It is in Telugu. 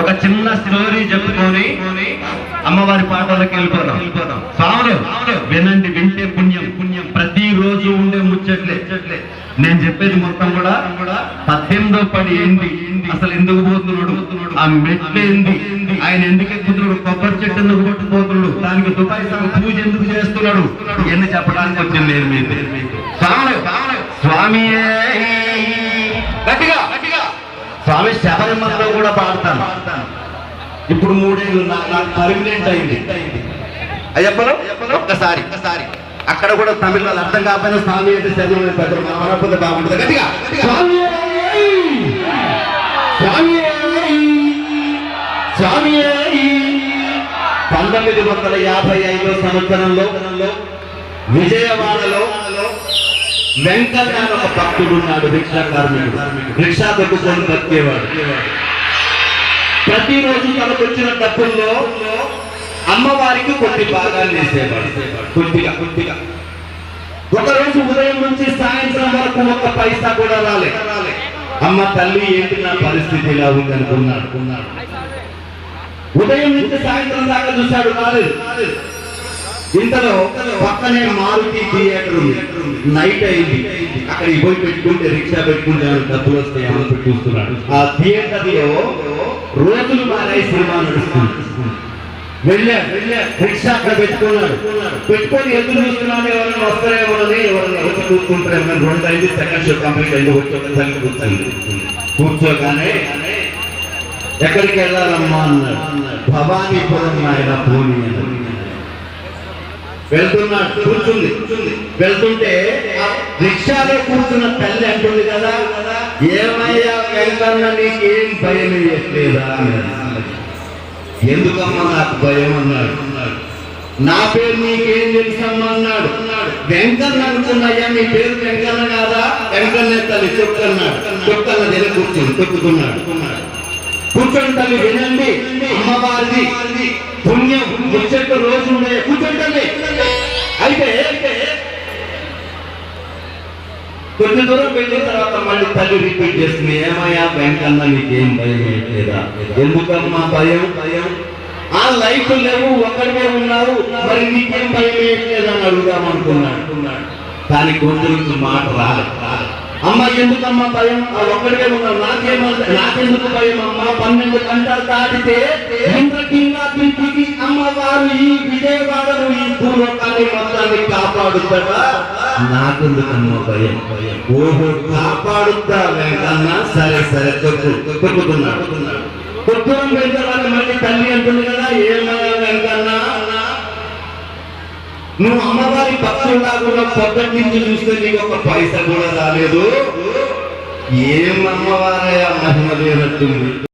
ఒక చిన్న స్టోరీ చెప్పుకొని అమ్మవారి పాటలకు వెళ్ళిపోదాం. స్వాములు వినండి వింటే పుణ్యం. పుణ్యం ప్రతి రోజు ఉండే ముచ్చట్లే. నేను చెప్పేది మొత్తం కూడా పద్దెనిమిదో పడి ఏంది? అసలు ఎందుకు పోతున్నాడు? ఆ మెట్లేంది ఆయన ఎందుకు ఎక్కుతున్నాడు? కొబ్బరి చెట్టు ఎందుకు పట్టుకుపోతున్నాడు దానికి దుబాయ్ పూజ ఎందుకు చేస్తున్నాడు? ఎన్ని చెప్పడానికి వచ్చింది నేను మీకు? స్వామి స్వామియే! శబరిమలలో కూడా పాడతాను. ఇప్పుడు మూడేళ్ళు నాకు పర్మినెంట్ అయింది. అయ్యప్పలో? ఒక్కసారి. ఒక్కసారి అక్కడ కూడా తమిళనాడు అర్థం కాకపోయినా స్వామి అయితే శరీరం పెద్ద మనకపోతే బాగుంటుంది. గట్టిగా. స్వామి స్వామి స్వామి పంతొమ్మిది వందల యాభై ఐదో సంవత్సరంలో విజయవాడలో వెంకల్ గారు ఒక భక్తుడు ఉన్నాడు రిక్షా కార్మికుడు. రిక్షా దొక్కుకొని బతికేవాడు. ప్రతిరోజు తనకు వచ్చిన డబ్బుల్లో అమ్మవారికి కొన్ని భాగాలు వేసేవాడు. కొద్దిగా కొద్దిగా. ఒకరోజు ఉదయం నుంచి సాయంత్రం వరకు ఒక్క పైసా కూడా రాలే. అమ్మ తల్లి ఏంటి నా పరిస్థితి ఇలా ఉంది అనుకున్నాడు. ఉదయం నుంచి సాయంత్రం దాకా చూశాడు రాలేదు. ఇంతలో పక్కనే మారుతి థియేటర్ ఉంది. నైట్ అయింది. అక్కడికి పోయి పెట్టుకుంటే రిక్షా పెట్టుకుంటే డబ్బులు వస్తాయి అని చూస్తున్నాడు. ఆ థియేటర్లో రోజులు మారే సినిమా నడుస్తుంది. వెళ్ళా వెళ్ళా రిక్షా అక్కడ పెట్టుకున్నాడు. పెట్టుకొని ఎందుకు చూస్తున్నాను ఎవరైనా వస్తారేమోనని ఎవరైనా వచ్చి కూర్చుంటారేమో రెండు అయింది సెకండ్ షో కంప్లీట్ అయింది. వచ్చి ఒకసారి కూర్చోండి కూర్చోగానే ఎక్కడికి వెళ్ళాలమ్మా అన్నాడు. భవానీపురం ఆయన పోనీ అన్నాడు. వెళ్తున్నాడు కూర్చుంది. వెళ్తుంటే రిక్షాలో కూర్చున్న తల్లి అంటుంది కదా ఏమయ్యా వెంకన్న నీకేం భయం వేయట్లేదా? ఎందుకమ్మా నాకు భయం? అన్నాడు. నా పేరు నీకేం తెలుసమ్మా? అన్నాడు. వెంకన్న అనుకున్నాయా నీ పేరు వెంకన్న కాదా? వెంకన్న తల్లి చెప్తున్నాడు. చెప్తున్న దగ్గర కూర్చుని తొక్కుతున్నాడు కూర్చొని తల్లి వినండి. అమ్మవారిది పుణ్యం ముచ్చట్టు రోజు ఉండే అయితే కొద్ది దూరం వెళ్ళిన తర్వాత మళ్ళీ తల్లి రిపీట్ చేస్తుంది. ఏమయ్యా బ్యాంక్ వెంకన్న నీకేం భయం లేదా ఎందుకమ్మా భయం? భయం? ఆ లైఫ్ లేవు ఒక్కడికే ఉన్నారు. మరి నీకేం భయం వేయట్లేదని అడుగుదాం అనుకున్నాడు. కానీ కొంచెం మాట రాలే. రాలే అమ్మ ఎందుకమ్మా భయం? ఆ ఒక్కడికే ఉన్నారు. నాకేమంత నాకెందుకు భయం అమ్మ? పన్నెండు గంటలు దాటితే ఇంద్రకింగా తిరిగి అమ్మవారు ఈ విజయవాడను ఈ మొత్తాన్ని కాపాడుతాడా? నాకు భయం? భయం ఓహో కాపాడుతా వెంకన్న సరే సరే తొక్కు తొక్కుతున్నాడు కొత్తూరం వెళ్తాడని మళ్ళీ తల్లి అంటుంది కదా ఏమయ్యా వెంకన్న నువ్వు అమ్మవారి భక్తులు కాకుండా పొద్దటి నుంచి చూస్తే నీకు ఒక పైస కూడా రాలేదు. ఏం అమ్మవారయ్యా మహిమ లేనట్టుంది?